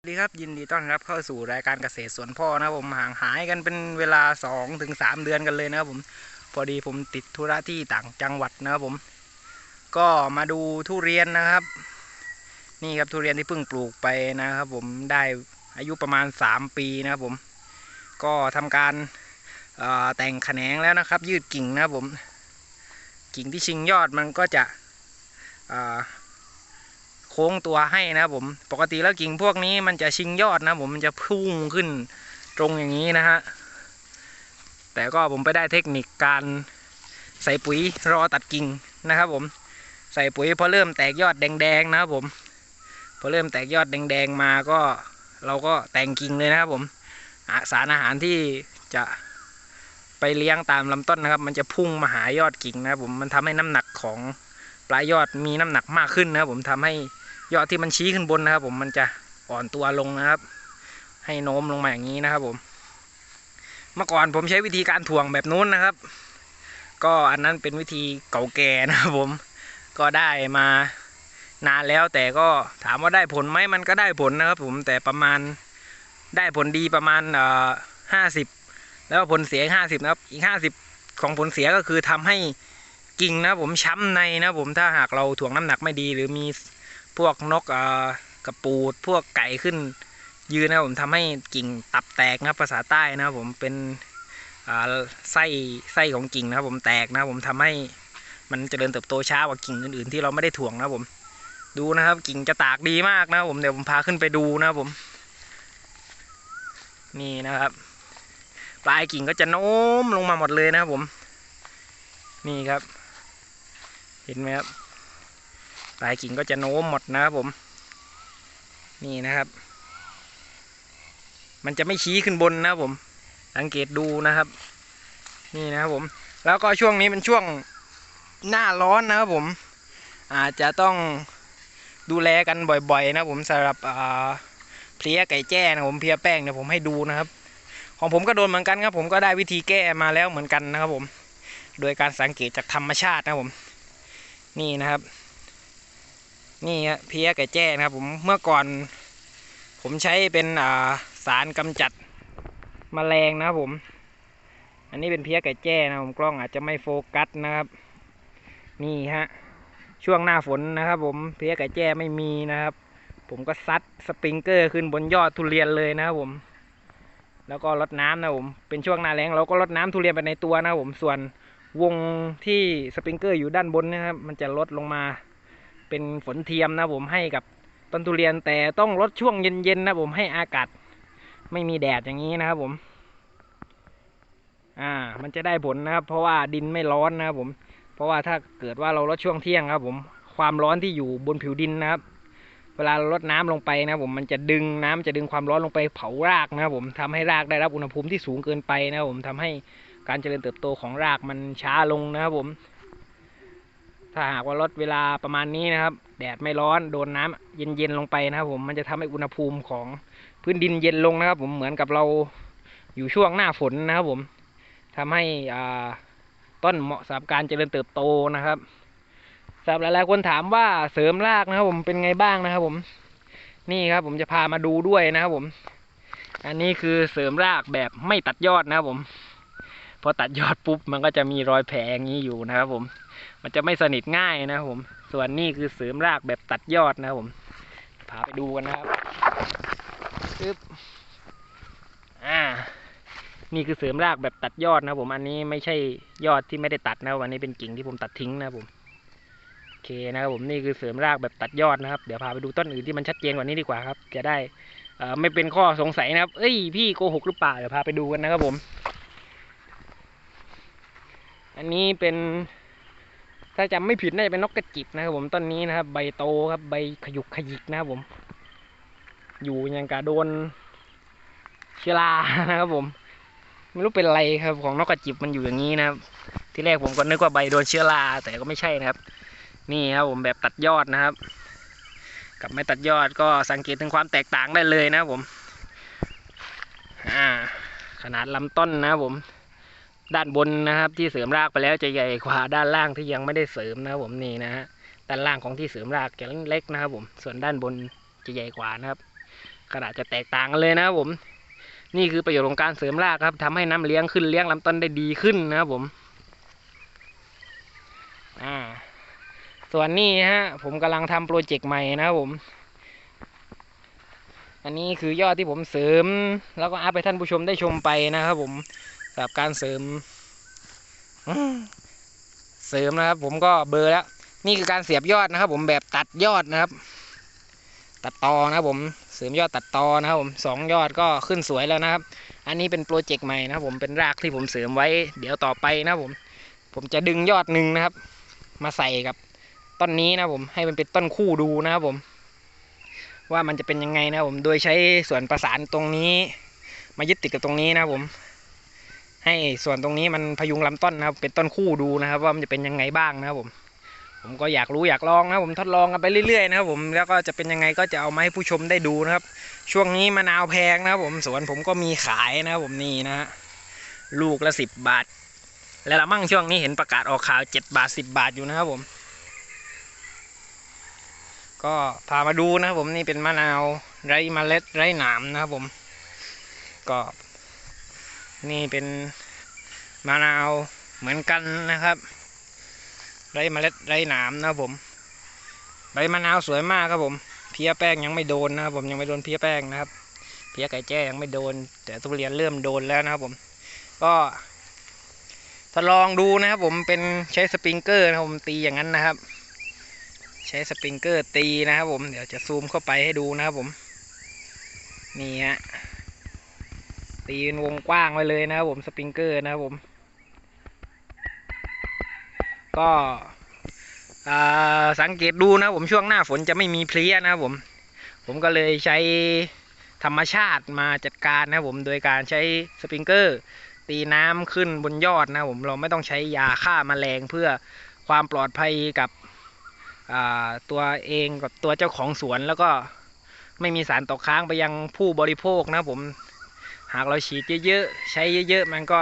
สวัสดีครับยินดีต้อนรับเข้าสู่รายการเกษตรสวนพ่อนะครับผมห่างหายกันเป็นเวลา2-3ถึงเดือนกันเลยนะครับผมพอดีผมติดธุระที่ต่างจังหวัดนะครับผม ก็มาดูทุเรียนนะครับ นี่ครับทุเรียนที่เพิ่งปลูกไปนะครับ ผมได้อายุประมาณ 3 ปีนะครับผม ก็ทำการแต่งแขนงแล้วนะครับ ยืดกิ่งนะครับผม กิ่งที่ชิงยอดมันก็จะ ค้งตัวให้นะครับผม ปกติแล้วกิ่งพวกนี้มันจะชิงยอดนะผมมันจะพุ่งขึ้นตรงอย่างนี้นะฮะ แต่ก็ผมไปได้เทคนิคการใส่ปุ๋ยรอตัดกิ่งนะครับผม ใส่ปุ๋ยพอเริ่มแตกยอดแดงๆนะครับผม พอเริ่มแตกยอดแดงๆมาก็เราก็แต่งกิ่งเลยนะครับผม สารอาหารที่จะไปเลี้ยงตามลำต้นนะครับ มันจะพุ่งมาหายอดกิ่งนะครับผม มันทำให้น้ำหนักของปลายยอดมีน้ำหนักมากขึ้นนะครับผมทำให้ ยอดที่มันชี้ขึ้นบนนะครับ ผมมันจะอ่อนตัวลงนะครับ ให้โน้มลงมาอย่างนี้นะครับ ผม เมื่อก่อนผมใช้วิธีการถ่วงแบบนู้นนะครับ ก็อันนั้นเป็นวิธีเก่าแก่นะครับผม ก็ได้มานานแล้วแต่ก็ถามว่าได้ผลไหมมันก็ได้ผลนะครับ ผมแต่ประมาณได้ผลดีประมาณเอ่อห้าสิบแล้วผลเสียห้าสิบนะครับ อีกห้าสิบของผลเสียก็คือทำให้กิ่งนะผมช้ำในนะผมถ้าหากเราถ่วงน้ำหนักไม่ดีหรือมี พวกนกกระปูด พวกไก่ขึ้น ยืนนะครับผมทำให้กิ่งตับแตกนะครับภาษาใต้นะครับผมเป็นไส้ไส้ของกิ่งนะครับผมแตกนะครับผมทำให้มันเจริญเติบโตช้ากว่ากิ่งอื่นๆ ที่เราไม่ได้ถ่วงนะครับผม ดูนะครับ กิ่งจะตากดีมากนะครับผมเดี๋ยวผมพาขึ้นไปดูนะครับผม นี่นะครับ ปลายกิ่งก็จะโน้มลงมาหมดเลยนะครับผม นี่ครับ เห็นไหมครับ ปลายกิ่งก็จะโน้มหมดนะครับผม นี่นะครับ มันจะไม่ชี้ขึ้นบนนะครับผม สังเกตดูนะครับ นี่นะครับผม แล้วก็ช่วงนี้เป็นช่วงหน้าร้อนนะครับผม อาจจะต้องดูแลกันบ่อยๆ นะครับผมสำหรับเพลี้ยไก่แจ้นะผมเพลี้ยแป้งเนี่ยผมให้ดูนะครับ ของผมก็โดนเหมือนกันครับ ผมก็ได้วิธีแก้มาแล้วเหมือนกันนะครับผม โดยการสังเกตจากธรรมชาตินะครับผม นี่นะครับ นี่ฮะเพี้ยไก่แจ้นะครับผมเมื่อก่อน ผมใช้เป็นสารกำจัดแมลงนะครับผม อันนี้เป็นเพี้ยไก่แจ้นะผมกล้องอาจจะไม่โฟกัสนะครับ นี่ฮะช่วงหน้าฝนนะครับผมเพี้ยไก่แจ้ไม่มีนะครับ ผมก็ซัดสปริงเกอร์ขึ้นบนยอดทุเรียนเลยนะครับผม แล้วก็รดน้ำนะครับผมเป็นช่วงหน้าแล้งเราก็รดน้ำทุเรียนไปในตัวนะครับผมส่วนวงที่สปริงเกอร์อยู่ด้านบนนะครับ มันจะลดลงมา เป็นฝนเทียมนะผมให้กับต้นทุเรียนแต่ต้องลดช่วงเย็นๆนะผมให้อากาศไม่มีแดดอย่างนี้นะครับผม อ่า มันจะได้ผลนะครับ เพราะว่าดินไม่ร้อนนะครับผม เพราะว่าถ้าเกิดว่าเราลดช่วงเที่ยงครับ ผม ความร้อนที่อยู่บนผิวดินนะครับ เวลาเราลดน้ำลงไปนะผมมันจะดึงน้ำจะดึงความร้อนลงไปเผารากนะครับผมทำให้รากได้รับอุณหภูมิที่สูงเกินไปนะครับผมทำให้การเจริญเติบโตของรากมันช้าลงนะครับผม ถ้าหากว่าลดเวลาประมาณนี้นะครับ แดดไม่ร้อนโดนน้ำเย็นๆลงไปนะครับ ผมมันจะทำให้อุณหภูมิของพื้นดินเย็นลงนะครับ ผมเหมือนกับเราอยู่ช่วงหน้าฝนนะครับ ผมทำให้อ่าต้นเหมาะสำหรับการเจริญเติบโตนะครับสำหรับหลายๆคนถามว่าเสริมรากนะครับ ผมเป็นไงบ้างนะครับ ผม นี่ครับ ผมจะพามาดูด้วยนะครับ ผม อันนี้คือเสริมรากแบบไม่ตัดยอดนะครับ ผม พอตัดยอดปุ๊บมันก็จะมีรอยแผลอย่างนี้อยู่นะครับ ผม มันจะไม่สนิทง่ายนะครับผม ส่วนนี้คือเสริมรากแบบตัดยอดนะครับผมพาไปดูกันนะครับปึ๊บอ่า นี่คือเสริมรากแบบตัดยอดนะผมอันนี้ไม่ใช่ยอดที่ไม่ได้ตัดนะครันนี้เป็นกิ่งที่ผมตัดทิ้งนะผมโอเคนะครับผมนี่คือเสริมรากแบบตัดยอดนะครับ เดี๋ยวพาไปดูต้นอื่นที่มันชัดเจนกว่านี้ดีกว่าครับ จะได้อ่ไม่เป็นข้อสงสัยนะครับ เอ้ยพี่โกหกหรือเปล่าเดี๋ยวพาไปดูกันนะครับผม อันนี้เป็น ถ้าจำไม่ผิดน่าจะเป็นนกกระจิบนะครับผมต้นนี้นะครับ ใบโตครับ ใบขยุกขยิกนะครับผม อยู่ยังกะโดนเชื้อรานะครับผมไม่รู้เป็นอะไรครับ ของนกกระจิบมันอยู่อย่างนี้นะครับ ที่แรกผมก็นึกว่าใบโดนเชื้อราแต่ก็ไม่ใช่นะครับ นี่ครับผมแบบตัดยอดนะครับ กับไม่ตัดยอดก็สังเกตถึงความแตกต่างได้เลยนะครับผม อ่า ขนาดลำต้นนะครับผม ด้านบนนะครับ ที่เสริมรากไปแล้วจะใหญ่กว่าด้านล่างที่ยังไม่ได้เสริมนะครับผมนี่นะฮะด้านล่างของที่เสริมรากจะเล็กนะครับ ผมส่วนด้านบนจะใหญ่กว่านะครับขนาดจะแตกต่างกันเลยนะครับผม นี่คือประโยชน์ของการเสริมรากครับทำให้น้ำเลี้ยงขึ้นเลี้ยงลำต้นได้ดีขึ้นนะครับผมอ่าส่วนนี้ฮะผมกำลังทำโปรเจกต์ใหม่นะครับผม อันนี้คือยอดที่ผมเสริม แล้วก็อัพให้ท่านผู้ชมได้ชมไปนะครับผม สำหรับการเสริม เสริมนะครับ ผมก็เบอร์แล้ว นี่คือการเสียบยอดนะครับ ผมแบบตัดยอดนะครับ ตัดตอนะครับผมเสริมยอดตัดตอนะครับผมสองยอดก็ขึ้นสวยแล้วนะครับ อันนี้เป็นโปรเจกต์ใหม่นะครับ ผมเป็นรากที่ผมเสริมไว้ เดี๋ยวต่อไปนะครับผม ผมจะดึงยอดหนึ่งนะครับ มาใส่กับต้นนี้นะผมให้มันเป็นต้นคู่ดูนะครับผม ว่ามันจะเป็นยังไงนะผมโดยใช้ส่วนประสานตรงนี้ มายึดติดกับตรงนี้นะครับผม ให้ส่วนตรงนี้มันพยุงลำต้นนะครับ เป็นต้นคู่ดูนะครับ ว่ามันจะเป็นยังไงบ้างนะครับผม ผมก็อยากรู้อยากลองนะครับผมทดลองกันไปเรื่อยๆนะครับผมแล้วก็จะเป็นยังไงก็จะเอามาให้ผู้ชมได้ดูนะครับ ช่วงนี้มะนาวแพงนะครับผมสวนผมก็มีขายนะครับผมนี่นะฮะลูกละสิบบาท แล้วละมั่งช่วงนี้เห็นประกาศออกข่าวเจ็ดบาทสิบบาทอยู่นะครับผม ก็พามาดูนะครับผมนี่เป็นมะนาวไร้เมล็ดไร้หนามนะครับผม ก็ นี่เป็นมะนาวเหมือนกันนะครับ ไร้เมล็ดไร้หนามนะผมใบมะนาวสวยมากครับผม เพี้ยแป้งยังไม่โดนนะครับผมยังไม่โดนเพี้ยแป้งนะครับ เพี้ยไก่แจ้ยังไม่โดน แต่ทุเรียนเริ่มโดนแล้วนะครับผม ก็ทดลองดูนะครับผมเป็นใช้สปริงเกอร์นะครับผมตีอย่างนั้นนะครับ ใช้สปริงเกอร์ตีนะครับผมเดี๋ยวจะซูมเข้าไปให้ดูนะครับผมนี่ฮะ ตีเป็นวงกว้างไว้เลยนะครับผมสปริงเกอร์นะครับผม ก็สังเกตดูนะผมช่วงหน้าฝนจะไม่มีเพลี้ยนะครับผม ผมก็เลยใช้ธรรมชาติมาจัดการนะครับผมโดยการใช้สปริงเกอร์ ตีน้ำขึ้นบนยอดนะผมเราไม่ต้องใช้ยาฆ่าแมลงเพื่อความปลอดภัยกับตัวเองกับตัวเจ้าของสวนแล้วก็ไม่มีสารตกค้างไปยังผู้บริโภคนะผม หากเราฉีดเยอะๆ ใช้เยอะๆ มันก็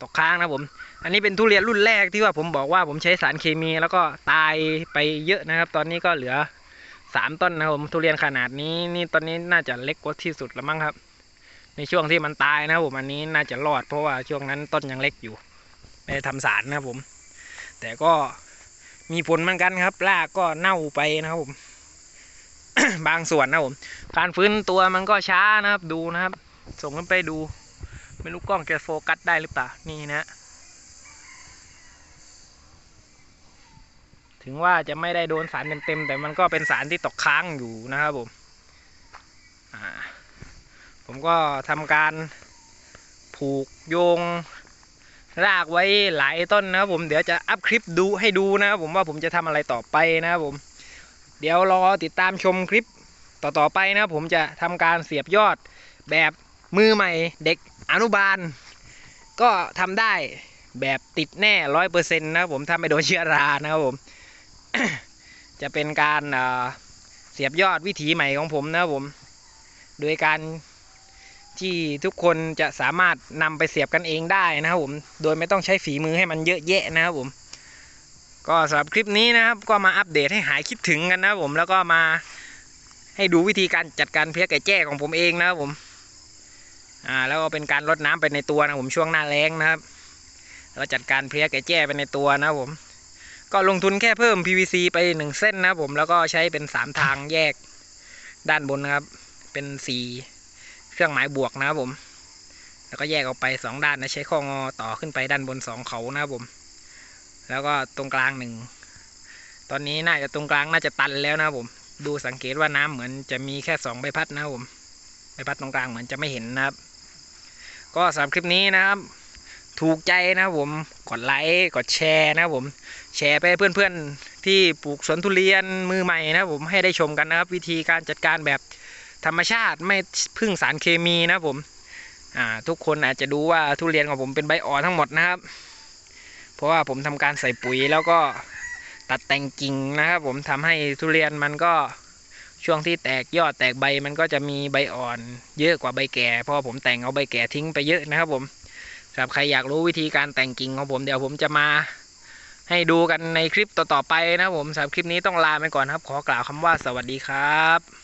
ตกค้างนะผม อันนี้เป็นทุเรียนรุ่นแรกที่ว่าผมบอกว่าผมใช้สารเคมีแล้วก็ตายไปเยอะนะครับ ตอนนี้ก็เหลือสามต้นนะครับผมทุเรียนขนาดนี้นี่ตอนนี้น่าจะเล็กกว่าที่สุดแล้วมั้งครับ ในช่วงที่มันตายนะครับผมอันนี้น่าจะรอด เพราะว่าช่วงนั้นต้นยังเล็กอยู่ไม่ได้ทำสารนะครับผม แต่ก็มีผลเหมือนกันครับรากก็เน่าไปนะครับผม บางส่วนนะผม การฟื้นตัวมันก็ช้านะครับดูนะครับ ส่งขึ้นไปดู ไม่รู้กล้องจะโฟกัสได้หรือเปล่า นี่นะ ถึงว่าจะไม่ได้โดนสารเต็มๆแต่มันก็เป็นสารที่ตกค้างอยู่นะครับผม ผมก็ทำการผูกโยงรากไว้หลายต้นนะครับผมเดี๋ยวจะอัพคลิปดูให้ดูนะครับผมว่าผมจะทำอะไรต่อไปนะครับผม เดี๋ยวรอติดตามชมคลิปต่อๆไปนะครับผมจะทำการเสียบยอดแบบ มือใหม่เด็กอนุบาล ก็ทำได้แบบติดแน่ร้อยเปอร์เซ็นต์นะครับผมถ้าไม่โดนเชื้อรานะครับผม จะเป็นการเอ่อเสียบยอดวิถีใหม่ของผมนะครับผม โดยการที่ทุกคนจะสามารถนำไปเสียบกันเองได้นะครับผม โดยไม่ต้องใช้ฝีมือให้มันเยอะแยะนะครับผม ก็สำหรับคลิปนี้นะครับ ก็มาอัปเดตให้หายคิดถึงกันนะครับผมแล้วก็มาให้ดูวิธีการจัดการเพี้ยไก่แจ้ของผมเองนะครับผม อ่าแล้วก็เป็นการลดน้ำไปในตัวนะผมช่วงหน้าแล้งนะครับแล้วจัดการเพลี้ยไก่แจ้ไปในตัวนะผม ก็ลงทุนแค่เพิ่ม PVC ไปหนึ่งเส้นนะผมแล้วก็ใช้เป็นสามทางแยกด้านบนนะครับ เป็นสีเครื่องหมายบวกนะครับผม แล้วก็แยกออกไปสองด้านนะใช้ข้องอต่อขึ้นไปด้านบนสองเขานะครับผม แล้วก็ตรงกลางหนึ่งตอนนี้น่าจะตรงกลางน่าจะตันแล้วนะครับผม ดูสังเกตว่าน้ำเหมือนจะมีแค่สองใบพัดนะครับผมใบพัดตรงกลางเหมือนจะไม่เห็นนะครับ ก็สำหรับคลิปนี้นะครับ ถูกใจนะครับผมกดไลค์กดแชร์นะครับผมแชร์ไปเพื่อนๆที่ปลูกสวนทุเรียนมือใหม่นะครับผมให้ได้ชมกันนะครับ วิธีการจัดการแบบธรรมชาติไม่พึ่งสารเคมีนะครับผมทุกคนอาจจะดูว่าทุเรียนของผมเป็นใบอ่อนทั้งหมดนะครับ เพราะว่าผมทำการใส่ปุ๋ยแล้วก็ตัดแต่งกิ่งนะครับ ผมทำให้ทุเรียนมันก็ ช่วงที่แตกยอดแตกใบมันก็จะมีใบอ่อน เยอะกว่าใบแก่เพราะผมแต่งเอาใบแก่ทิ้งไปเยอะนะครับผมสำหรับใครอยากรู้วิธีการแต่งกิ่งของผมเดี๋ยวผมจะมาให้ดูกันในคลิปต่อๆไปนะครับผมสำหรับคลิปนี้ต้องลาไปก่อนครับ ขอกล่าวคำว่าสวัสดีครับ